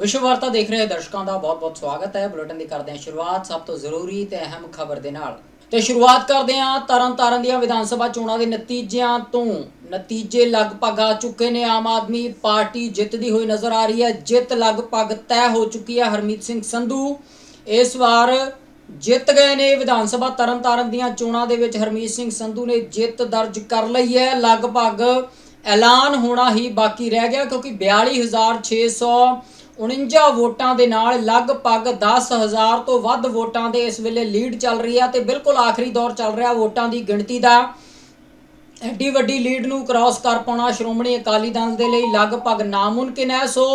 ਵਿਸ਼ਵ ਵਾਰਤਾ ਦੇਖ ਰਹੇ ਦਰਸ਼ਕਾਂ ਦਾ ਬਹੁਤ-ਬਹੁਤ ਸਵਾਗਤ ਹੈ। ਬੁਲੇਟਿਨ ਦੀ ਕਰਦੇ ਹਾਂ ਸ਼ੁਰੂਆਤ ਸਭ ਤੋਂ ਜ਼ਰੂਰੀ ਤੇ ਅਹਿਮ ਖਬਰ ਦੇ ਨਾਲ। ਤੇ ਸ਼ੁਰੂਆਤ ਕਰਦੇ ਹਾਂ ਤਰਨਤਾਰਨ ਦੀਆਂ ਵਿਧਾਨ ਸਭਾ ਚੋਣਾਂ ਦੇ ਨਤੀਜਿਆਂ ਤੋਂ। ਨਤੀਜੇ ਲਗਭਗ ਆ ਚੁੱਕੇ ਨੇ। ਆਮ ਆਦਮੀ ਪਾਰਟੀ ਜਿੱਤਦੀ ਹੋਈ ਨਜ਼ਰ ਆ ਰਹੀ ਹੈ। ਜਿੱਤ ਲਗਭਗ ਤੈਅ ਹੋ ਚੁੱਕੀ ਹੈ ਹਰਮੀਤ ਸਿੰਘ ਸੰਧੂ। ਇਸ ਵਾਰ ਜਿੱਤ ਗਏ ਨੇ ਵਿਧਾਨ ਸਭਾ ਤਰਨਤਾਰਨ ਦੀਆਂ ਚੋਣਾਂ ਦੇ ਵਿੱਚ। ਹਰਮੀਤ ਸਿੰਘ ਸੰਧੂ ਨੇ ਜਿੱਤ ਦਰਜ ਕਰ ਲਈ ਹੈ। ਲਗਭਗ ਐਲਾਨ ਹੋਣਾ ਹੀ ਬਾਕੀ ਰਹਿ ਗਿਆ ਕਿਉਂਕਿ 42649 ਵੋਟਾਂ ਦੇ ਨਾਲ ਲਗਭਗ 10000 ਤੋਂ ਵੱਧ ਵੋਟਾਂ ਦੇ ਇਸ ਵੇਲੇ ਲੀਡ ਚੱਲ ਰਹੀ ਹੈ ਤੇ ਬਿਲਕੁਲ ਆਖਰੀ ਦੌਰ ਚੱਲ ਰਿਹਾ ਵੋਟਾਂ ਦੀ ਗਿਣਤੀ ਦਾ। ਐਡੀ ਵੱਡੀ ਲੀਡ ਨੂੰ ਕ੍ਰਾਸ ਕਰ ਪਾਉਣਾ ਸ਼੍ਰੋਮਣੀ ਅਕਾਲੀ ਦਲ ਦੇ ਲਈ ਲਗਭਗ ਨਾਮੁਮਕਿਨ ਹੈ। ਸੋ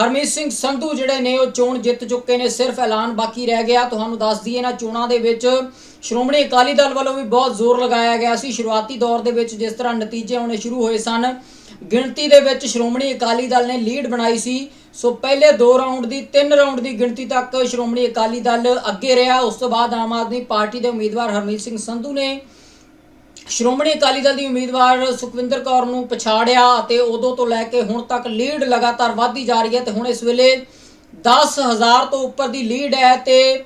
ਹਰਮੀਤ ਸਿੰਘ ਸੰਧੂ ਜਿਹੜੇ ਨੇ ਉਹ ਚੋਣ ਜਿੱਤ ਚੁੱਕੇ ਨੇ, ਸਿਰਫ ਐਲਾਨ ਬਾਕੀ ਰਹਿ ਗਿਆ। ਤੁਹਾਨੂੰ ਦੱਸ ਦਈਏ ਨਾ ਚੋਣਾਂ ਦੇ ਵਿੱਚ ਸ਼੍ਰੋਮਣੀ ਅਕਾਲੀ ਦਲ ਵੱਲੋਂ ਵੀ ਬਹੁਤ ਜ਼ੋਰ ਲਗਾਇਆ ਗਿਆ ਸੀ। ਸ਼ੁਰੂਆਤੀ ਦੌਰ ਦੇ ਵਿੱਚ ਜਿਸ ਤਰ੍ਹਾਂ ਨਤੀਜੇ ਆਉਣੇ ਸ਼ੁਰੂ ਹੋਏ ਸਨ, ਗਿਣਤੀ ਦੇ ਵਿੱਚ ਸ਼੍ਰੋਮਣੀ ਅਕਾਲੀ ਦਲ ਨੇ ਲੀਡ ਬਣਾਈ ਸੀ। ਸੋ ਪਹਿਲੇ ਦੋ ਰਾਊਂਡ ਦੀ, ਤਿੰਨ ਰਾਊਂਡ ਦੀ ਗਿਣਤੀ ਤੱਕ ਸ਼੍ਰੋਮਣੀ ਅਕਾਲੀ ਦਲ ਅੱਗੇ ਰਿਹਾ। ਉਸ ਤੋਂ ਬਾਅਦ ਆਮ ਆਦਮੀ ਪਾਰਟੀ ਦੇ ਉਮੀਦਵਾਰ ਹਰਮੀਤ ਸਿੰਘ ਸੰਧੂ ਨੇ ਸ਼੍ਰੋਮਣੀ ਅਕਾਲੀ ਦਲ ਦੀ ਉਮੀਦਵਾਰ ਸੁਖਵਿੰਦਰ ਕੌਰ ਨੂੰ ਪਛਾੜਿਆ ਅਤੇ ਉਦੋਂ ਤੋਂ ਲੈ ਕੇ ਹੁਣ ਤੱਕ ਲੀਡ ਲਗਾਤਾਰ ਵਧਦੀ ਜਾ ਰਹੀ ਹੈ ਤੇ ਹੁਣ ਇਸ ਵੇਲੇ 10000 ਤੋਂ ਉੱਪਰ ਦੀ ਲੀਡ ਹੈ ਤੇ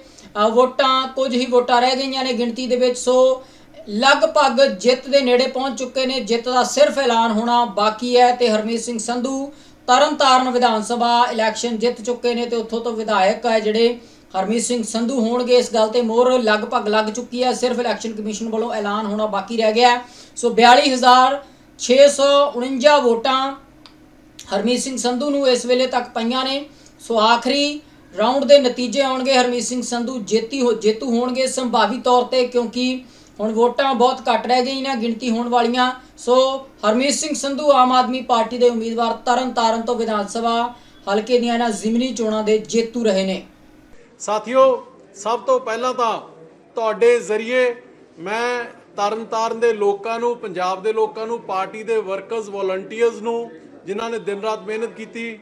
ਵੋਟਾਂ ਕੁਝ ਹੀ ਵੋਟਾਂ ਰਹਿ ਗਈਆਂ ਨੇ ਗਿਣਤੀ ਦੇ ਵਿੱਚ। ਸੋ ਲਗਭਗ ਜਿੱਤ ਦੇ ਨੇੜੇ ਪਹੁੰਚ ਚੁੱਕੇ ਨੇ, ਜਿੱਤ ਦਾ ਸਿਰਫ ਐਲਾਨ ਹੋਣਾ ਬਾਕੀ ਹੈ ਤੇ ਹਰਮੀਤ ਸਿੰਘ ਸੰਧੂ ਤਰਨਤਾਰਨ ਵਿਧਾਨ ਸਭਾ ਇਲੈਕਸ਼ਨ ਜਿੱਤ ਚੁੱਕੇ ਨੇ ਤੇ ਉੱਥੋਂ ਤੋਂ ਵਿਧਾਇਕ ਹੈ ਜਿਹੜੇ ਹਰਮੀਤ ਸਿੰਘ ਸੰਧੂ ਹੋਣਗੇ। ਇਸ ਗੱਲ ਤੇ ਮੋਹਰ ਲਗਭਗ ਲੱਗ ਚੁੱਕੀ ਹੈ। ਸਿਰਫ ਇਲੈਕਸ਼ਨ ਕਮਿਸ਼ਨ ਵੱਲੋਂ ਐਲਾਨ ਹੋਣਾ ਬਾਕੀ ਰਹਿ ਗਿਆ ਹੈ। ਸੋ 42649 ਵੋਟਾਂ ਹਰਮੀਤ ਸਿੰਘ ਸੰਧੂ ਨੂੰ ਇਸ ਵੇਲੇ ਤੱਕ ਪਈਆਂ ਨੇ। ਸੋ ਆਖਰੀ ਰਾਉਂਡ ਦੇ ਨਤੀਜੇ ਆਉਣਗੇ। ਹਰਮੀਤ ਸਿੰਘ ਸੰਧੂ ਜੇਤੀ ਹੋ ਜੇਤੂ ਹੋਣਗੇ ਸੰਭਾਵੀ ਤੌਰ ਤੇ ਕਿਉਂਕਿ ਹੁਣ ਵੋਟਾਂ ਬਹੁਤ ਘੱਟ ਰਹਿ ਗਈਆਂ ਨੇ ਗਿਣਤੀ ਹੋਣ ਵਾਲੀਆਂ। ਸੋ ਹਰਮੀਤ ਸਿੰਘ ਸੰਧੂ ਆਮ ਆਦਮੀ ਪਾਰਟੀ ਦੇ ਉਮੀਦਵਾਰ ਤਰਨ ਤਾਰਨ ਤੋਂ ਵਿਧਾਨ ਸਭਾ ਹਲਕੇ ਦੀਆਂ ਇਹਨਾਂ ਜ਼ਿਮਨੀ ਚੋਣਾਂ ਦੇ ਜੇਤੂ ਰਹੇ ਨੇ। ਸਾਥੀਓ, ਸਭ ਤੋਂ ਪਹਿਲਾਂ ਤਾਂ ਤੁਹਾਡੇ ਜ਼ਰੀਏ ਮੈਂ ਤਰਨਤਾਰਨ ਦੇ ਲੋਕਾਂ ਨੂੰ, ਪੰਜਾਬ ਦੇ ਲੋਕਾਂ ਨੂੰ, ਪਾਰਟੀ ਦੇ ਵਰਕਰਸ, ਵੋਲੰਟੀਅਰਸ ਨੂੰ, ਜਿਨ੍ਹਾਂ ਨੇ ਦਿਨ ਰਾਤ ਮਿਹਨਤ ਕੀਤੀ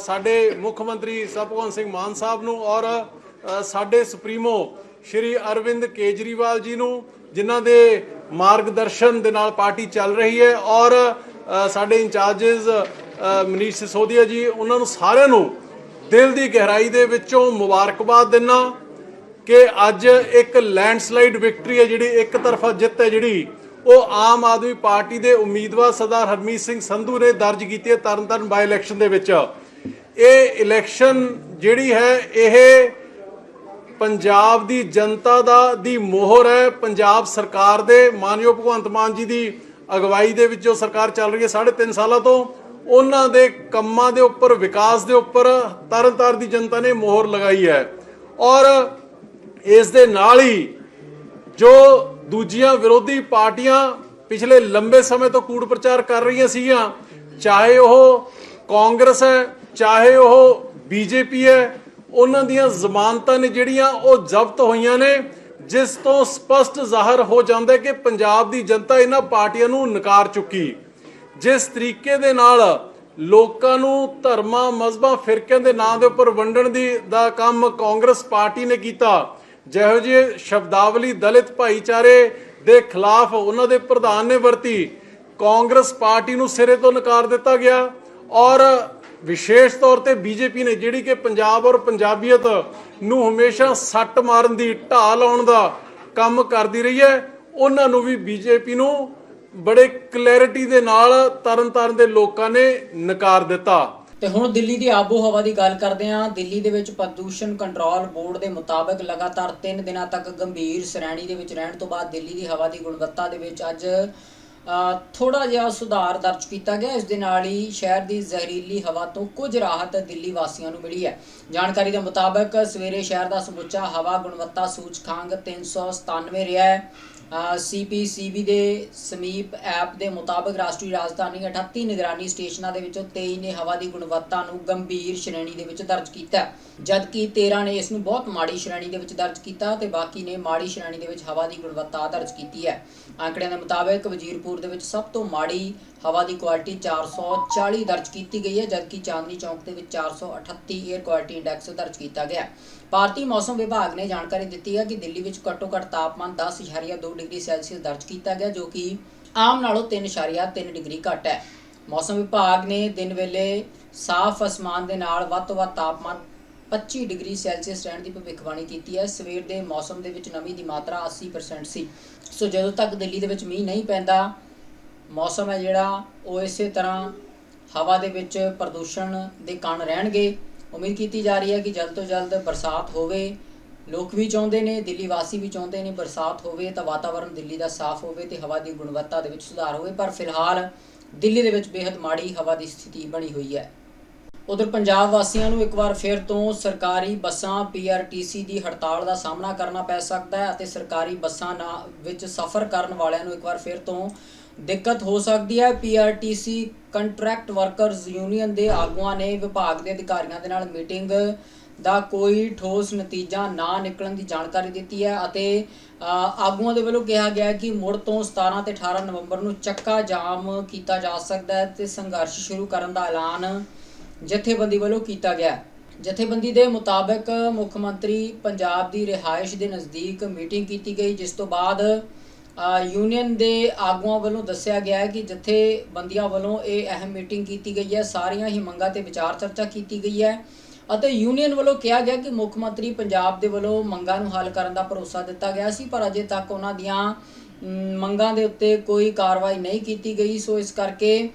ਸਾਡੇ ਮੁੱਖ ਮੰਤਰੀ ਸਰਬਭਗਵੰਤ ਸਿੰਘ ਮਾਨ ਸਾਹਿਬ ਨੂੰ ਔਰ ਸਾਡੇ ਸੁਪਰੀਮੋ ਸ਼੍ਰੀ ਅਰਵਿੰਦ ਕੇਜਰੀਵਾਲ ਜੀ ਨੂੰ, ਜਿਨ੍ਹਾਂ ਦੇ ਮਾਰਗਦਰਸ਼ਨ ਦੇ ਨਾਲ ਪਾਰਟੀ ਚੱਲ ਰਹੀ ਹੈ ਔਰ ਸਾਡੇ ਇੰਚਾਰजेस ਮਨੀਸ਼ ਸਿਸੋਦੀਆ ਜੀ, ਉਹਨਾਂ ਨੂੰ ਸਾਰਿਆਂ ਨੂੰ ਦਿਲ ਦੀ ਗਹਿਰਾਈ ਦੇ ਵਿੱਚੋਂ ਮੁਬਾਰਕਬਾਦ ਦਿੰਨਾ ਕਿ ਅੱਜ ਇੱਕ ਲੈਂਡਸਲਾਈਡ ਵਿਕਟਰੀ ਹੈ ਜਿਹੜੀ ਇੱਕ ਤਰਫਾ ਜਿੱਤ ਹੈ ਜਿਹੜੀ, ਉਹ ਆਮ ਆਦਮੀ ਪਾਰਟੀ ਦੇ ਉਮੀਦਵਾਰ ਸਰਦਾਰ ਹਰਮੀਤ ਸਿੰਘ ਸੰਧੂ ਨੇ ਦਰਜ ਕੀਤੀ ਹੈ ਤਰਨਤਾਰਨ ਬਾਈ ਇਲੈਕਸ਼ਨ ਦੇ ਵਿੱਚ। ਇਹ ਇਲੈਕਸ਼ਨ ਜਿਹੜੀ ਹੈ, ਇਹ ਪੰਜਾਬ ਦੀ ਜਨਤਾ ਦਾ ਦੀ ਮੋਹਰ ਹੈ। ਪੰਜਾਬ ਸਰਕਾਰ ਦੇ ਮਾਨਯੋਗ ਭਗਵੰਤ ਮਾਨ ਜੀ ਦੀ ਅਗਵਾਈ ਦੇ ਵਿੱਚ ਜੋ ਸਰਕਾਰ ਚੱਲ ਰਹੀ ਹੈ 3.5 ਸਾਲਾਂ ਤੋਂ, ਉਹਨਾਂ ਦੇ ਕੰਮਾਂ ਦੇ ਉੱਪਰ, ਵਿਕਾਸ ਦੇ ਉੱਪਰ ਤਰਨਤਾਰਨ ਦੀ ਜਨਤਾ ਨੇ ਮੋਹਰ ਲਗਾਈ ਹੈ। ਔਰ ਇਸ ਦੇ ਨਾਲ ਹੀ ਜੋ ਦੂਜੀਆਂ ਵਿਰੋਧੀ ਪਾਰਟੀਆਂ ਪਿਛਲੇ ਲੰਬੇ ਸਮੇਂ ਤੋਂ ਕੂੜ ਪ੍ਰਚਾਰ ਕਰ ਰਹੀਆਂ ਸੀਗੀਆਂ, ਚਾਹੇ ਉਹ ਕਾਂਗਰਸ ਹੈ, ਚਾਹੇ ਉਹ ਬੀਜੇਪੀ ਹੈ ਉਹਨਾਂ ਦੀਆਂ ਜ਼ਮਾਨਤਾਂ ਨੇ ਜਿਹੜੀਆਂ ਉਹ ਜ਼ਬਤ ਹੋਈਆਂ ਨੇ, ਜਿਸ ਤੋਂ ਸਪਸ਼ਟ ਜ਼ਾਹਰ ਹੋ ਜਾਂਦਾ ਕਿ ਪੰਜਾਬ ਦੀ ਜਨਤਾ ਇਹਨਾਂ ਪਾਰਟੀਆਂ ਨੂੰ ਨਕਾਰ ਚੁੱਕੀ। ਜਿਸ ਤਰੀਕੇ ਦੇ ਨਾਲ ਲੋਕਾਂ ਨੂੰ ਧਰਮਾਂ, ਮਜ਼ਹਬਾਂ, ਫਿਰਕਿਆਂ ਦੇ ਨਾਂ ਦੇ ਉੱਪਰ ਵੰਡਣ ਦੀ ਦਾ ਕੰਮ ਕਾਂਗਰਸ ਪਾਰਟੀ ਨੇ ਕੀਤਾ। ਜਿਹੋ ਜਿਹੇ ਸ਼ਬਦਾਵਲੀ ਦਲਿਤ ਭਾਈਚਾਰੇ ਦੇ ਖਿਲਾਫ ਉਹਨਾਂ ਦੇ ਪ੍ਰਧਾਨ ਨੇ ਵਰਤੀ। ਕਾਂਗਰਸ ਪਾਰਟੀ ਨੂੰ ਸਿਰੇ ਤੋਂ ਨਕਾਰ ਦਿੱਤਾ ਗਿਆ ਔਰ ਵਿਸ਼ੇਸ਼ ਤੌਰ ਤੇ ਬੀਜੇਪੀ ਨੇ ਜਿਹੜੀ ਕਿ ਪੰਜਾਬ ਔਰ ਪੰਜਾਬੀਅਤ ਨੂੰ ਹਮੇਸ਼ਾ ਸੱਟ ਮਾਰਨ ਦੀ ਢਾਹ ਲਾਉਣ ਦਾ ਕੰਮ ਕਰਦੀ ਰਹੀ ਹੈ, ਉਹਨਾਂ ਨੂੰ ਵੀ ਬੀਜੇਪੀ ਨੂੰ ਬੜੇ ਕਲੈਰਿਟੀ ਦੇ ਨਾਲ ਤਰਨਤਾਰਨ ਦੇ ਲੋਕਾਂ ਨੇ ਨਕਾਰ ਦਿੱਤਾ। ਤੇ ਹੁਣ ਦਿੱਲੀ ਦੀ ਆਬੋ ਹਵਾ ਦੀ ਗੱਲ ਕਰਦੇ ਹਾਂ। ਦਿੱਲੀ ਦੇ ਵਿੱਚ ਪ੍ਰਦੂਸ਼ਣ ਕੰਟਰੋਲ ਬੋਰਡ ਦੇ ਮੁਤਾਬਕ ਲਗਾਤਾਰ 3 ਦਿਨਾਂ ਤੱਕ ਗੰਭੀਰ ਸ਼੍ਰੇਣੀ ਦੇ ਵਿੱਚ ਰਹਿਣ ਤੋਂ ਬਾਅਦ ਦਿੱਲੀ ਦੀ ਹਵਾ ਦੀ ਗੁਣਵੱਤਾ ਦੇ ਵਿੱਚ ਅੱਜ ਥੋੜਾ ਜਿਹਾ ਸੁਧਾਰ ਦਰਜ ਕੀਤਾ ਗਿਆ। ਇਸ ਦੇ ਨਾਲ ਹੀ ਸ਼ਹਿਰ ਦੀ ਜ਼ਹਿਰੀਲੀ ਹਵਾ ਤੋਂ ਕੁਝ ਰਾਹਤ ਦਿੱਲੀ ਵਾਸੀਆਂ ਨੂੰ ਮਿਲੀ ਹੈ। ਜਾਣਕਾਰੀ ਦੇ ਮੁਤਾਬਕ ਸਵੇਰੇ ਸ਼ਹਿਰ ਦਾ ਸਮੁੱਚਾ ਹਵਾ ਗੁਣਵੱਤਾ ਸੂਚਕਾਂਕ 397 ਰਿਹਾ ਹੈ। ਸੀਪੀਸੀਬੀ ਦੇ ਸਮੀਪ ਐਪ ਦੇ ਮੁਤਾਬਕ ਰਾਸ਼ਟਰੀ ਰਾਜਧਾਨੀ 38 ਨਿਗਰਾਨੀ ਸਟੇਸ਼ਨਾਂ ਦੇ ਵਿੱਚੋਂ 23 ਨੇ ਹਵਾ ਦੀ ਗੁਣਵੱਤਾ ਨੂੰ ਗੰਭੀਰ ਸ਼੍ਰੇਣੀ ਦੇ ਵਿੱਚ ਦਰਜ ਕੀਤਾ। ਜਦਕਿ 13 ਨੇ ਇਸ ਨੂੰ ਬਹੁਤ ਮਾੜੀ ਸ਼੍ਰੇਣੀ ਦੇ ਵਿੱਚ ਦਰਜ ਕੀਤਾ ਤੇ ਬਾਕੀ ਨੇ ਮਾੜੀ ਸ਼੍ਰੇਣੀ ਦੇ ਵਿੱਚ ਹਵਾ ਦੀ ਗੁਣਵੱਤਾ ਦਰਜ ਕੀਤੀ ਹੈ। ਆંકੜਿਆਂ ਦੇ ਮੁਤਾਬਕ ਵਜ਼ੀਰਪੁਰ ਦੇ ਵਿੱਚ ਸਭ ਤੋਂ ਮਾੜੀ ਹਵਾ ਦੀ ਕੁਆਲਿਟੀ 440 ਦਰਜ ਕੀਤੀ ਗਈ ਹੈ, ਜਦਕਿ ਚਾਂਦਨੀ ਚੌਕ ਦੇ ਵਿੱਚ 438 에ਅਰ ਕੁਆਲਿਟੀ ਇੰਡੈਕਸ ਦਰਜ ਕੀਤਾ ਗਿਆ ਭਾਰਤੀ ਮੌਸਮ ਵਿਭਾਗ ਨੇ ਜਾਣਕਾਰੀ ਦਿੱਤੀ ਹੈ ਕਿ ਦਿੱਲੀ ਵਿੱਚ ਘੱਟੋ-ਘੱਟ ਤਾਪਮਾਨ 10.2 ਡਿਗਰੀ ਸੈਲਸੀਅਸ ਦਰਜ ਕੀਤਾ ਗਿਆ, ਜੋ ਕਿ ਆਮ ਨਾਲੋਂ 3.3 ਡਿਗਰੀ ਘੱਟ ਹੈ। ਮੌਸਮ ਵਿਭਾਗ ਨੇ ਦਿਨ ਵੇਲੇ ਸਾਫ਼ ਅਸਮਾਨ ਦੇ ਨਾਲ ਵੱਧ ਤੋਂ ਵੱਧ ਤਾਪਮਾਨ 25 ਡਿਗਰੀ ਸੈਲਸੀਅਸ ਰਹਿਣ ਦੀ ਭਵਿੱਖਬਾਣੀ ਕੀਤੀ ਹੈ। ਸਵੇਰ ਦੇ ਮੌਸਮ ਦੇ ਵਿੱਚ ਨਮੀ ਦੀ ਮਾਤਰਾ 80% ਸੀ। ਸੋ ਜਦੋਂ ਤੱਕ ਦਿੱਲੀ ਦੇ ਵਿੱਚ ਮੀਂਹ ਨਹੀਂ ਪੈਂਦਾ ਮੌਸਮ ਹੈ ਜਿਹੜਾ, ਉਹ ਇਸੇ ਤਰ੍ਹਾਂ ਹਵਾ ਦੇ ਵਿੱਚ ਪ੍ਰਦੂਸ਼ਣ ਦੇ ਕਣ ਰਹਿਣਗੇ। ਉਮੀਦ ਕੀਤੀ ਜਾ ਰਹੀ ਹੈ ਕਿ ਜਲਦ ਤੋਂ ਜਲਦ ਬਰਸਾਤ ਹੋਵੇ। ਲੋਕ ਵੀ ਚਾਹੁੰਦੇ ਨੇ, ਦਿੱਲੀ ਵਾਸੀ ਵੀ ਚਾਹੁੰਦੇ ਨੇ ਬਰਸਾਤ ਹੋਵੇ ਤਾਂ ਵਾਤਾਵਰਣ ਦਿੱਲੀ ਦਾ ਸਾਫ਼ ਹੋਵੇ ਤੇ ਹਵਾ ਦੀ ਗੁਣਵੱਤਾ ਦੇ ਵਿੱਚ ਸੁਧਾਰ ਹੋਵੇ। ਪਰ ਫਿਲਹਾਲ ਦਿੱਲੀ ਦੇ ਵਿੱਚ ਬੇहद ਮਾੜੀ ਹਵਾ ਦੀ ਸਥਿਤੀ ਬਣੀ ਹੋਈ ਹੈ। ਉਧਰ ਪੰਜਾਬ ਵਾਸੀਆਂ ਨੂੰ ਇੱਕ ਵਾਰ ਫਿਰ ਤੋਂ ਸਰਕਾਰੀ ਬੱਸਾਂ ਪੀਆਰਟੀਸੀ ਦੀ ਹੜਤਾਲ ਦਾ ਸਾਹਮਣਾ ਕਰਨਾ ਪੈ ਸਕਦਾ ਹੈ ਅਤੇ ਸਰਕਾਰੀ ਬੱਸਾਂ ਨਾ- ਵਿੱਚ ਸਫ਼ਰ ਕਰਨ ਵਾਲਿਆਂ ਨੂੰ ਇੱਕ ਵਾਰ ਫਿਰ ਤੋਂ ਦਿੱਕਤ ਹੋ ਸਕਦੀ ਹੈ। ਪੀਆਰਟੀਸੀ ਕੰਟਰੈਕਟ ਵਰਕਰਜ਼ ਯੂਨੀਅਨ ਦੇ ਆਗੂਆਂ ਨੇ ਵਿਭਾਗ ਦੇ ਅਧਿਕਾਰੀਆਂ ਦੇ ਨਾਲ ਮੀਟਿੰਗ ਦਾ ਕੋਈ ਠੋਸ ਨਤੀਜਾ ਨਾ ਨਿਕਲਣ ਦੀ ਜਾਣਕਾਰੀ ਦਿੱਤੀ ਹੈ ਅਤੇ ਆਗੂਆਂ ਦੇ ਵੱਲੋਂ ਕਿਹਾ ਗਿਆ ਕਿ ਮੁੜ ਤੋਂ 17 ਤੇ 18 ਨਵੰਬਰ ਨੂੰ ਚੱਕਾ ਜਾਮ ਕੀਤਾ ਜਾ ਸਕਦਾ ਹੈ ਤੇ ਸੰਘਰਸ਼ ਸ਼ੁਰੂ ਕਰਨ ਦਾ ਐਲਾਨ ਜਥੇਬੰਦੀ ਵੱਲੋਂ ਕੀਤਾ ਗਿਆ ਜਥੇਬੰਦੀ ਦੇ ਮੁਤਾਬਕ ਮੁੱਖ ਮੰਤਰੀ ਪੰਜਾਬ ਦੀ ਰਿਹਾਇਸ਼ ਦੇ ਨਜ਼ਦੀਕ ਮੀਟਿੰਗ ਕੀਤੀ ਗਈ, ਜਿਸ ਤੋਂ ਬਾਅਦ ਯੂਨੀਅਨ ਦੇ ਆਗੂਆਂ ਵੱਲੋਂ ਦੱਸਿਆ ਗਿਆ ਹੈ ਕਿ ਜਥੇਬੰਦੀਆਂ ਵੱਲੋਂ ਇਹ ਅਹਿਮ ਮੀਟਿੰਗ ਕੀਤੀ ਗਈ ਹੈ। ਸਾਰੀਆਂ ਹੀ ਮੰਗਾਂ ਤੇ ਵਿਚਾਰ ਚਰਚਾ ਕੀਤੀ ਗਈ ਹੈ ਅਤੇ ਯੂਨੀਅਨ ਵੱਲੋਂ ਕਿਹਾ ਗਿਆ ਕਿ ਮੁੱਖ ਮੰਤਰੀ ਪੰਜਾਬ ਦੇ ਵੱਲੋਂ ਮੰਗਾਂ ਨੂੰ ਹੱਲ ਕਰਨ ਦਾ ਭਰੋਸਾ ਦਿੱਤਾ ਗਿਆ ਸੀ, ਪਰ ਅਜੇ ਤੱਕ ਉਹਨਾਂ ਦੀਆਂ ਮੰਗਾਂ ਦੇ ਉੱਤੇ ਕੋਈ ਕਾਰਵਾਈ ਨਹੀਂ ਕੀਤੀ ਗਈ। ਸੋ ਇਸ ਕਰਕੇ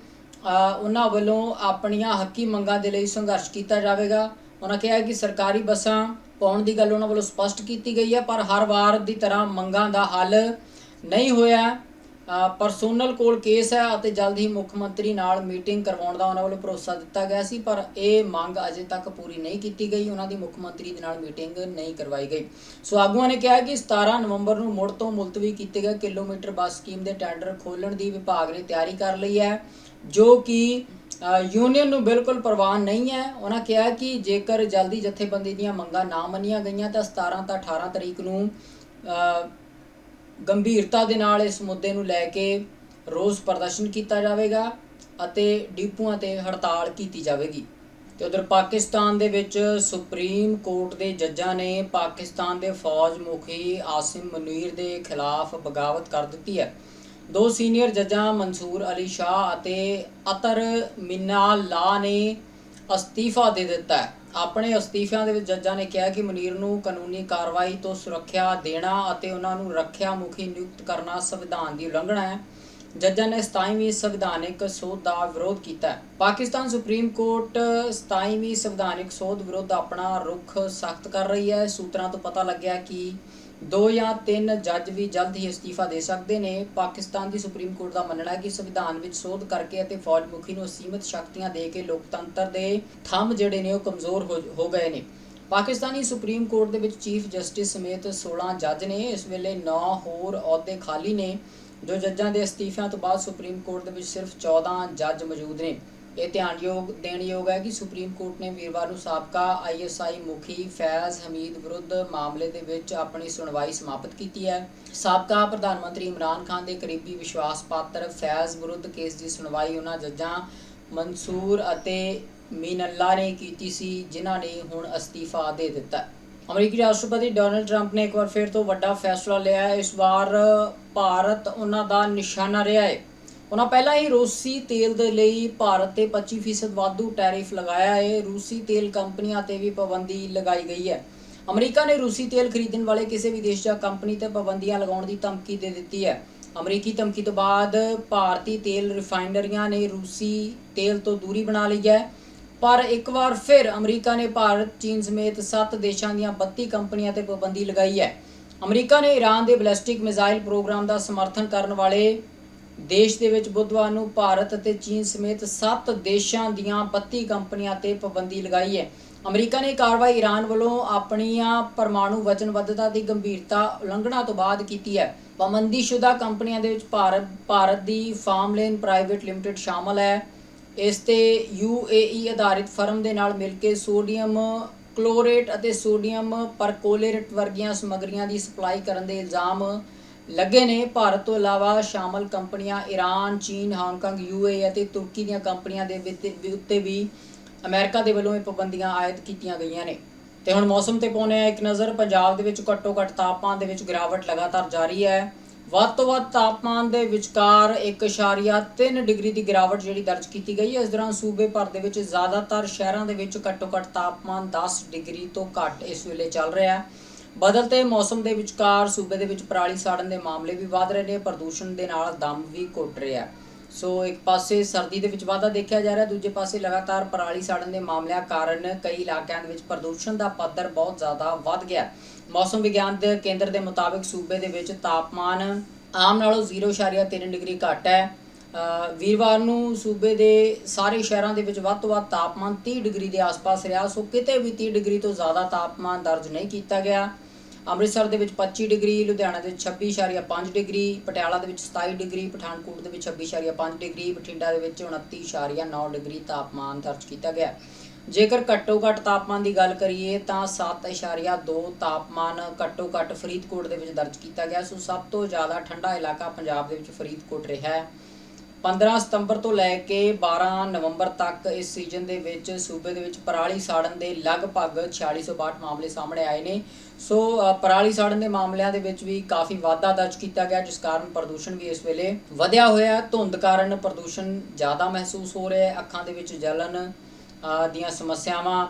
ਉਹਨਾਂ ਵੱਲੋਂ ਆਪਣੀਆਂ ਹੱਕੀ ਮੰਗਾਂ ਦੇ ਲਈ ਸੰਘਰਸ਼ ਕੀਤਾ ਜਾਵੇਗਾ। ਉਹਨਾਂ ਕਿਹਾ ਕਿ ਸਰਕਾਰੀ ਬੱਸਾਂ ਪਾਉਣ ਦੀ ਗੱਲ ਉਹਨਾਂ ਵੱਲੋਂ ਸਪਸ਼ਟ ਕੀਤੀ ਗਈ ਹੈ, ਪਰ ਹਰ ਵਾਰ ਦੀ ਤਰ੍ਹਾਂ ਮੰਗਾਂ ਦਾ ਹੱਲ ਨਹੀਂ ਹੋਇਆ ਪਰਸੋਨਲ ਕੋਲ ਕੇਸ ਹੈ ਅਤੇ ਜਲਦ ਹੀ ਮੁੱਖ ਮੰਤਰੀ ਨਾਲ ਮੀਟਿੰਗ ਕਰਵਾਉਣ ਦਾ ਉਹਨਾਂ ਵੱਲੋਂ ਭਰੋਸਾ ਦਿੱਤਾ ਗਿਆ ਸੀ, ਪਰ ਇਹ ਮੰਗ ਅਜੇ ਤੱਕ ਪੂਰੀ ਨਹੀਂ ਕੀਤੀ ਗਈ, ਉਹਨਾਂ ਦੀ ਮੁੱਖ ਮੰਤਰੀ ਦੇ ਨਾਲ ਮੀਟਿੰਗ ਨਹੀਂ ਕਰਵਾਈ ਗਈ। ਸੋ ਆਗੂਆਂ ਨੇ ਕਿਹਾ ਕਿ 17 ਨਵੰਬਰ ਨੂੰ ਮੁੜ ਤੋਂ ਮੁਲਤਵੀ ਕੀਤੇ ਗਏ ਕਿਲੋਮੀਟਰ ਬੱਸ ਸਕੀਮ ਦੇ ਟੈਂਡਰ ਖੋਲਣ ਦੀ ਵਿਭਾਗ ਨੇ ਤਿਆਰੀ ਕਰ ਲਈ ਹੈ, ਜੋ ਕਿ ਯੂਨੀਅਨ ਨੂੰ ਬਿਲਕੁਲ ਪ੍ਰਵਾਨ ਨਹੀਂ ਹੈ। ਉਹਨਾਂ ਕਿਹਾ ਕਿ ਜੇਕਰ ਜਲਦੀ ਜਥੇਬੰਦੀ ਦੀਆਂ ਮੰਗਾਂ ਨਾ ਮੰਨੀਆਂ ਗਈਆਂ ਤਾਂ 17 ਤਾਂ 18 ਤਰੀਕ ਨੂੰ ਗੰਭੀਰਤਾ ਦੇ ਨਾਲ ਇਸ ਮੁੱਦੇ ਨੂੰ ਲੈ ਕੇ ਰੋਸ ਪ੍ਰਦਰਸ਼ਨ ਕੀਤਾ ਜਾਵੇਗਾ ਅਤੇ ਡਿਪੂਆਂ ਤੇ ਹੜਤਾਲ ਕੀਤੀ ਜਾਵੇਗੀ। ਤੇ ਉਧਰ ਪਾਕਿਸਤਾਨ ਦੇ ਵਿੱਚ ਸੁਪਰੀਮ ਕੋਰਟ ਦੇ ਜੱਜਾਂ ਨੇ ਪਾਕਿਸਤਾਨ ਦੇ ਫੌਜ ਮੁਖੀ ਆਸਿਮ ਮਨੀਰ ਦੇ ਖਿਲਾਫ ਬਗਾਵਤ ਕਰ ਦਿੱਤੀ ਹੈ। ਦੋ ਸੀਨੀਅਰ ਜੱਜਾਂ ਮਨਸੂਰ ਅਲੀ ਸ਼ਾਹ ਅਤੇ ਅਤਰ ਮਿਨਾਲਾ ਨੇ ਅਸਤੀਫਾ ਦੇ ਦਿੱਤਾ ਹੈ। ਆਪਣੇ ਅਸਤੀਫਿਆਂ ਦੇ ਵਿੱਚ ਜੱਜਾਂ ਨੇ ਕਿਹਾ ਕਿ ਮਨੀਰ ਨੂੰ ਕਾਨੂੰਨੀ ਕਾਰਵਾਈ ਤੋਂ ਸੁਰੱਖਿਆ ਦੇਣਾ ਅਤੇ ਉਹਨਾਂ ਨੂੰ ਰੱਖਿਆ ਮੁਖੀ ਨਿਯੁਕਤ ਕਰਨਾ ਸੰਵਿਧਾਨ ਦੀ ਉਲੰਘਣਾ ਹੈ। ਜੱਜਾਂ ਨੇ 27ਵੀਂ ਸੰਵਿਧਾਨਿਕ ਸੋਧ ਦਾ ਵਿਰੋਧ ਕੀਤਾ ਹੈ। ਪਾਕਿਸਤਾਨ ਸੁਪਰੀਮ ਕੋਰਟ 27ਵੀਂ ਸੰਵਿਧਾਨਿਕ ਸੋਧ ਵਿਰੁੱਧ ਆਪਣਾ ਰੁਖ ਸਖਤ ਕਰ ਰਹੀ ਹੈ। ਸੂਤਰਾਂ ਤੋਂ ਪਤਾ ਲੱਗਿਆ ਕਿ ਦੋ ਜਾਂ ਤਿੰਨ ਜੱਜ ਵੀ ਜਲਦ ਹੀ ਅਸਤੀਫਾ ਦੇ ਸਕਦੇ ਨੇ। ਪਾਕਿਸਤਾਨ ਦੀ ਸੁਪਰੀਮ ਕੋਰਟ ਦਾ ਮੰਨਣਾ ਹੈ ਕਿ ਸੰਵਿਧਾਨ ਵਿੱਚ ਸੋਧ ਕਰਕੇ ਅਤੇ ਫੌਜ ਮੁਖੀ ਨੂੰ ਸੀਮਿਤ ਸ਼ਕਤੀਆਂ ਦੇ ਕੇ ਲੋਕਤੰਤਰ ਦੇ ਥੰਮ ਜਿਹੜੇ ਨੇ ਉਹ ਕਮਜ਼ੋਰ ਹੋ ਹੋ ਗਏ ਨੇ। ਪਾਕਿਸਤਾਨੀ ਸੁਪਰੀਮ ਕੋਰਟ ਦੇ ਵਿੱਚ ਚੀਫ ਜਸਟਿਸ ਸਮੇਤ 16 ਜੱਜ ਨੇ ਇਸ ਵੇਲੇ 9 ਹੋਰ ਅਹੁਦੇ ਖਾਲੀ ਨੇ, ਜੋ ਜੱਜਾਂ ਦੇ ਅਸਤੀਫਿਆਂ ਤੋਂ ਬਾਅਦ ਸੁਪਰੀਮ ਕੋਰਟ ਦੇ ਵਿੱਚ ਸਿਰਫ 14 ਜੱਜ ਮੌਜੂਦ ਨੇ। ਇਹ ਧਿਆਨਯੋਗ, ਦੇਣਯੋਗ ਹੈ ਕਿ ਸੁਪਰੀਮ ਕੋਰਟ ਨੇ ਵੀਰਵਾਰ ਨੂੰ ਸਾਬਕਾ ਆਈਐਸਆਈ ਮੁਖੀ ਫੈਜ਼ ਹਮੀਦ ਵਿਰੁੱਧ ਮਾਮਲੇ ਦੇ ਵਿੱਚ ਆਪਣੀ ਸੁਣਵਾਈ ਸਮਾਪਤ ਕੀਤੀ ਹੈ। ਸਾਬਕਾ ਪ੍ਰਧਾਨ ਮੰਤਰੀ ਇਮਰਾਨ ਖਾਨ ਦੇ ਕਰੀਬੀ ਵਿਸ਼ਵਾਸ ਪਾਤਰ ਫੈਜ਼ ਵਿਰੁੱਧ ਕੇਸ ਦੀ ਸੁਣਵਾਈ ਉਹਨਾਂ ਜੱਜਾਂ ਮਨਸੂਰ ਅਤੇ ਮੀਨੱਲਾ ਨੇ ਕੀਤੀ ਸੀ, ਜਿਨ੍ਹਾਂ ਨੇ ਹੁਣ ਅਸਤੀਫਾ ਦੇ ਦਿੱਤਾ ਅਮਰੀਕੀ ਰਾਸ਼ਟਰਪਤੀ ਡੋਨਲਡ ਟਰੰਪ ਨੇ ਇੱਕ ਵਾਰ ਫਿਰ ਤੋਂ ਵੱਡਾ ਫੈਸਲਾ ਲਿਆ ਇਸ ਵਾਰ ਭਾਰਤ ਉਹਨਾਂ ਦਾ ਨਿਸ਼ਾਨਾ ਰਿਹਾ ਹੈ। ਉਹਨਾਂ ਪਹਿਲਾਂ ਹੀ ਰੂਸੀ ਤੇਲ ਦੇ ਲਈ ਭਾਰਤ ਤੇ 25% ਵਾਧੂ ਟੈਰਿਫ ਲਗਾਇਆ ਹੈ। ਰੂਸੀ ਤੇਲ ਕੰਪਨੀਆਂ ਤੇ ਵੀ ਪਾਬੰਦੀ ਲਗਾਈ ਗਈ ਹੈ। ਅਮਰੀਕਾ ਨੇ ਰੂਸੀ ਤੇਲ ਖਰੀਦਣ ਵਾਲੇ ਕਿਸੇ ਵੀ ਦੇਸ਼ ਜਾਂ ਕੰਪਨੀ ਤੇ ਪਾਬੰਦੀਆਂ ਲਗਾਉਣ ਦੀ ਧਮਕੀ ਦੇ ਦਿੱਤੀ ਹੈ। ਅਮਰੀਕੀ ਧਮਕੀ ਤੋਂ ਬਾਅਦ ਭਾਰਤੀ ਤੇਲ ਰਿਫਾਈਨਰੀਆਂ ਨੇ ਰੂਸੀ ਤੇਲ ਤੋਂ ਦੂਰੀ ਬਣਾ ਲਈ ਹੈ। ਪਰ ਇੱਕ ਵਾਰ ਫਿਰ ਅਮਰੀਕਾ ਨੇ ਭਾਰਤ, ਚੀਨ ਸਮੇਤ 7 ਦੇਸ਼ਾਂ ਦੀਆਂ 32 ਕੰਪਨੀਆਂ ਤੇ ਪਾਬੰਦੀ ਲਗਾਈ ਹੈ। ਅਮਰੀਕਾ ਨੇ ਈਰਾਨ ਦੇ ਬੈਲਿਸਟਿਕ ਮਿਜ਼ਾਈਲ ਪ੍ਰੋਗਰਾਮ ਦਾ ਸਮਰਥਨ ਕਰਨ ਵਾਲੇ ਦੇਸ਼ ਦੇ ਵਿੱਚ ਬੁੱਧਵਾਰ ਨੂੰ ਭਾਰਤ ਅਤੇ ਚੀਨ ਸਮੇਤ 7 ਦੇਸ਼ਾਂ ਦੀਆਂ 32 ਕੰਪਨੀਆਂ ਤੇ ਪਾਬੰਦੀ ਲਗਾਈ ਹੈ। ਅਮਰੀਕਾ ਨੇ ਕਾਰਵਾਈ ਈਰਾਨ ਵੱਲੋਂ ਆਪਣੀਆਂ ਪਰਮਾਣੂ ਵਚਨਬੱਧਤਾ ਦੀ ਗੰਭੀਰਤਾ ਉਲੰਘਣਾ ਤੋਂ ਬਾਅਦ ਕੀਤੀ ਹੈ। ਪਾਬੰਦੀਸ਼ੁਦਾ ਕੰਪਨੀਆਂ ਦੇ ਵਿੱਚ ਭਾਰਤ ਭਾਰਤ ਦੀ ਫਾਰਮਲੇਨ ਪ੍ਰਾਈਵੇਟ ਲਿਮਟਿਡ ਸ਼ਾਮਲ ਹੈ। ਇਸ ਤੇ UAE ਆਧਾਰਿਤ ਫਰਮ ਦੇ ਨਾਲ ਮਿਲ ਕੇ ਸੋਡੀਅਮ ਕਲੋਰੇਟ ਅਤੇ ਸੋਡੀਅਮ ਪਰਕੋਲੇਟ ਵਰਗੀਆਂ ਸਮੱਗਰੀਆਂ ਦੀ ਸਪਲਾਈ ਕਰਨ ਦੇ ਇਲਜ਼ਾਮ ਲੱਗੇ ਨੇ। ਭਾਰਤ ਤੋਂ ਇਲਾਵਾ ਸ਼ਾਮਲ ਕੰਪਨੀਆਂ ਈਰਾਨ ਚੀਨ, ਹਾਂਗਕਾਂਗ UAE ਅਤੇ ਤੁਰਕੀ ਦੀਆਂ ਕੰਪਨੀਆਂ ਦੇ ਵਿੱਤ- ਵੀ ਉੱਤੇ ਵੀ ਅਮਰੀਕਾ ਦੇ ਵੱਲੋਂ ਇਹ ਪਾਬੰਦੀਆਂ ਆਇਦ ਕੀਤੀਆਂ ਗਈਆਂ ਨੇ। ਤੇ ਹੁਣ ਮੌਸਮ ਤੇ ਪਾਉਂਦੇ ਆ ਇੱਕ ਨਜ਼ਰ। ਪੰਜਾਬ ਦੇ ਵਿੱਚ ਘੱਟੋ ਘੱਟ ਤਾਪਮਾਨ ਦੇ ਵਿੱਚ ਗਿਰਾਵਟ ਲਗਾਤਾਰ ਜਾਰੀ ਹੈ। ਵੱਧ ਤੋਂ ਵੱਧ ਤਾਪਮਾਨ ਦੇ ਵਿਚਕਾਰ 1.3 ਡਿਗਰੀ ਦੀ ਗਿਰਾਵਟ ਜਿਹੜੀ ਦਰਜ ਕੀਤੀ ਗਈ ਹੈ। ਇਸ ਦੌਰਾਨ ਸੂਬੇ ਭਰ ਦੇ ਵਿੱਚ ਜ਼ਿਆਦਾਤਰ ਸ਼ਹਿਰਾਂ ਦੇ ਵਿੱਚ ਘੱਟੋ-ਘੱਟ ਤਾਪਮਾਨ 10 ਡਿਗਰੀ ਤੋਂ ਘੱਟ ਇਸ ਵੇਲੇ ਚੱਲ ਰਿਹਾ ਹੈ। ਬਦਲਤੇ ਮੌਸਮ ਦੇ ਵਿਚਕਾਰ ਸੂਬੇ ਦੇ ਵਿੱਚ ਪਰਾਲੀ ਸਾੜਨ ਦੇ ਮਾਮਲੇ ਵੀ ਵੱਧ ਰਹੇ ਨੇ, ਪ੍ਰਦੂਸ਼ਣ ਦੇ ਨਾਲ ਦਮ ਵੀ ਘੁੱਟ ਰਿਹਾ। ਸੋ ਇੱਕ ਪਾਸੇ ਸਰਦੀ ਦੇ ਵਿੱਚ ਵਾਧਾ ਦੇਖਿਆ ਜਾ ਰਿਹਾ, ਦੂਜੇ ਪਾਸੇ ਲਗਾਤਾਰ ਪਰਾਲੀ ਸਾੜਨ ਦੇ ਮਾਮਲਿਆਂ ਕਾਰਨ ਕਈ ਇਲਾਕਿਆਂ ਦੇ ਵਿੱਚ ਪ੍ਰਦੂਸ਼ਣ ਦਾ ਪੱਧਰ ਬਹੁਤ ਜ਼ਿਆਦਾ ਵੱਧ ਗਿਆ। ਮੌਸਮ ਵਿਗਿਆਨ ਦੇ ਕੇਂਦਰ ਦੇ ਮੁਤਾਬਿਕ ਸੂਬੇ ਦੇ ਵਿੱਚ ਤਾਪਮਾਨ ਆਮ ਨਾਲੋਂ 0.3 ਡਿਗਰੀ ਘੱਟ ਹੈ। ਵੀਰਵਾਰ ਨੂੰ ਸੂਬੇ ਦੇ ਸਾਰੇ ਸ਼ਹਿਰਾਂ ਦੇ ਵਿੱਚ ਵੱਧ ਤੋਂ ਵੱਧ ਤਾਪਮਾਨ 30 ਡਿਗਰੀ ਦੇ ਆਸ-ਪਾਸ ਰਿਹਾ। ਸੋ ਕਿਤੇ ਵੀ 30 ਡਿਗਰੀ ਤੋਂ ਜ਼ਿਆਦਾ ਤਾਪਮਾਨ ਦਰਜ ਨਹੀਂ ਕੀਤਾ ਗਿਆ। ਅੰਮ੍ਰਿਤਸਰ ਦੇ ਵਿੱਚ 25 ਡਿਗਰੀ, ਲੁਧਿਆਣਾ ਦੇ ਵਿੱਚ 26.5 ਡਿਗਰੀ, ਪਟਿਆਲਾ ਦੇ ਵਿੱਚ 27 ਡਿਗਰੀ, ਪਠਾਨਕੋਟ ਦੇ ਵਿੱਚ 26.5 ਡਿਗਰੀ, ਬਠਿੰਡਾ ਦੇ ਵਿੱਚ 29.9 ਡਿਗਰੀ ਤਾਪਮਾਨ ਦਰਜ ਕੀਤਾ ਗਿਆ। ਜੇਕਰ ਘੱਟੋ ਘੱਟ ਤਾਪਮਾਨ ਦੀ ਗੱਲ ਕਰੀਏ ਤਾਂ 7.2 ਤਾਪਮਾਨ ਘੱਟੋ ਘੱਟ ਫਰੀਦਕੋਟ ਦੇ ਵਿੱਚ ਦਰਜ ਕੀਤਾ ਗਿਆ। ਸੋ ਸਭ ਤੋਂ ਜ਼ਿਆਦਾ ਠੰਡਾ ਇਲਾਕਾ ਪੰਜਾਬ ਦੇ ਵਿੱਚ ਫਰੀਦਕੋਟ ਰਿਹਾ ਹੈ। 15 ਸਤੰਬਰ ਤੋਂ ਲੈ ਕੇ 12 ਨਵੰਬਰ ਤੱਕ ਇਸ ਸੀਜ਼ਨ ਦੇ ਵਿੱਚ ਸੂਬੇ ਦੇ ਵਿੱਚ ਪਰਾਲੀ ਸਾੜਨ ਦੇ ਲਗਭਗ 4662 ਮਾਮਲੇ ਸਾਹਮਣੇ ਆਏ ਨੇ। ਸੋ ਪਰਾਲੀ ਸਾੜਨ ਦੇ ਮਾਮਲਿਆਂ ਦੇ ਵਿੱਚ ਵੀ ਕਾਫੀ ਵਾਧਾ ਦਰਜ ਕੀਤਾ ਗਿਆ, ਜਿਸ ਕਾਰਨ ਪ੍ਰਦੂਸ਼ਣ ਵੀ ਇਸ ਵੇਲੇ ਵਧਿਆ ਹੋਇਆ ਧੁੰਦ ਕਾਰਨ ਪ੍ਰਦੂਸ਼ਣ ਜ਼ਿਆਦਾ ਮਹਿਸੂਸ ਹੋ ਰਿਹਾ ਹੈ। ਅੱਖਾਂ ਦੇ ਵਿੱਚ ਜਲਨ ਦੀਆਂ ਸਮੱਸਿਆਵਾਂ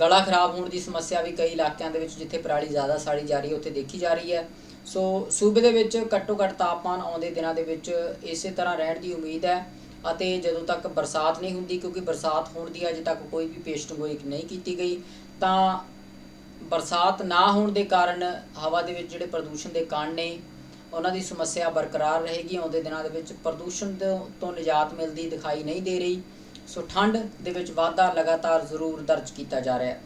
ਗਲਾ ਖਰਾਬ ਹੋਣ ਦੀ ਸਮੱਸਿਆ ਵੀ ਕਈ ਇਲਾਕਿਆਂ ਦੇ ਵਿੱਚ ਜਿੱਥੇ ਪਰਾਲੀ ਜ਼ਿਆਦਾ ਸਾੜੀ ਜਾ ਰਹੀ ਹੈ, ਉੱਥੇ ਦੇਖੀ ਜਾ ਰਹੀ ਹੈ। ਸੋ ਸੂਬੇ ਦੇ ਵਿੱਚ ਘੱਟੋ ਘੱਟ ਤਾਪਮਾਨ ਆਉਂਦੇ ਦਿਨਾਂ ਦੇ ਵਿੱਚ ਇਸੇ ਤਰ੍ਹਾਂ ਰਹਿਣ ਦੀ ਉਮੀਦ ਹੈ ਅਤੇ ਜਦੋਂ ਤੱਕ ਬਰਸਾਤ ਨਹੀਂ ਹੁੰਦੀ, ਕਿਉਂਕਿ ਬਰਸਾਤ ਹੋਣ ਦੀ ਅਜੇ ਤੱਕ ਕੋਈ ਵੀ ਪੇਸ਼ਨਗੋਈ ਨਹੀਂ ਕੀਤੀ ਗਈ, ਤਾਂ ਬਰਸਾਤ ਨਾ ਹੋਣ ਦੇ ਕਾਰਨ ਹਵਾ ਦੇ ਵਿੱਚ ਜਿਹੜੇ ਪ੍ਰਦੂਸ਼ਣ ਦੇ ਕਣ ਨੇ, ਉਹਨਾਂ ਦੀ ਸਮੱਸਿਆ ਬਰਕਰਾਰ ਰਹੇਗੀ। ਆਉਂਦੇ ਦਿਨਾਂ ਦੇ ਵਿੱਚ ਪ੍ਰਦੂਸ਼ਣ ਤੋਂ ਨਿਜਾਤ ਮਿਲਦੀ ਦਿਖਾਈ ਨਹੀਂ ਦੇ ਰਹੀ। ਸੋ ਠੰਡ ਦੇ ਵਿੱਚ ਵਾਧਾ ਲਗਾਤਾਰ ਜ਼ਰੂਰ ਦਰਜ ਕੀਤਾ ਜਾ ਰਿਹਾ ਹੈ।